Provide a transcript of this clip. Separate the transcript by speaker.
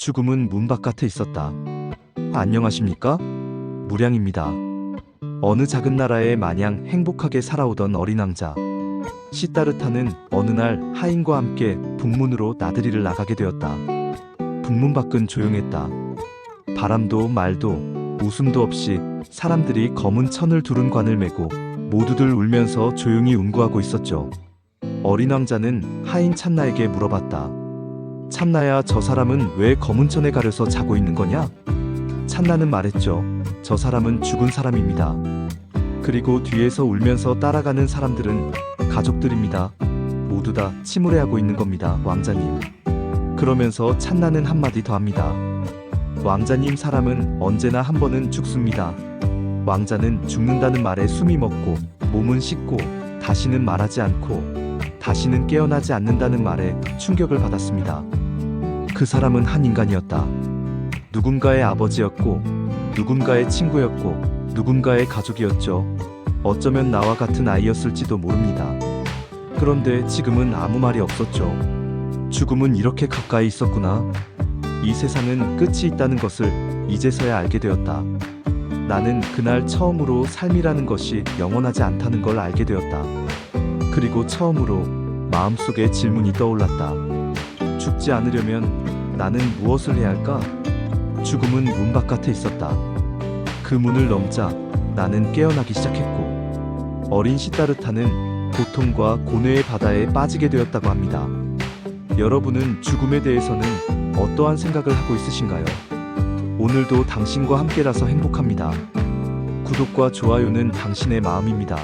Speaker 1: 죽음은 문 바깥에 있었다. 안녕하십니까? 무량입니다. 어느 작은 나라에 마냥 행복하게 살아오던 어린 왕자. 시따르타는 어느 날 하인과 함께 북문으로 나들이를 나가게 되었다. 북문 밖은 조용했다. 바람도 말도 웃음도 없이 사람들이 검은 천을 두른 관을 메고 모두들 울면서 조용히 운구하고 있었죠. 어린 왕자는 하인 찬나에게 물어봤다. 찬나야, 저 사람은 왜 검은 천에 가려서 자고 있는 거냐? 찬나는 말했죠. 저 사람은 죽은 사람입니다. 그리고 뒤에서 울면서 따라가는 사람들은 가족들입니다. 모두 다 침울해하고 있는 겁니다, 왕자님. 그러면서 찬나는 한마디 더 합니다. 왕자님 사람은 언제나 한 번은 죽습니다. 왕자는 죽는다는 말에 숨이 먹고 몸은 식고 다시는 말하지 않고 다시는 깨어나지 않는다는 말에 충격을 받았습니다. 그 사람은 한 인간이었다. 누군가의 아버지였고 누군가의 친구였고 누군가의 가족이었죠. 어쩌면 나와 같은 아이였을지도 모릅니다. 그런데 지금은 아무 말이 없었죠. 죽음은 이렇게 가까이 있었구나. 이 세상은 끝이 있다는 것을 이제서야 알게 되었다. 나는 그날 처음으로 삶이라는 것이 영원하지 않다는 걸 알게 되었다. 그리고 처음으로 마음속에 질문이 떠올랐다. 죽지 않으려면 나는 무엇을 해야 할까? 죽음은 문 바깥에 있었다. 그 문을 넘자 나는 깨어나기 시작했고 어린 시따르타는 고통과 고뇌의 바다에 빠지게 되었다고 합니다. 여러분은 죽음에 대해서는 어떠한 생각을 하고 있으신가요? 오늘도 당신과 함께라서 행복합니다. 구독과 좋아요는 당신의 마음입니다.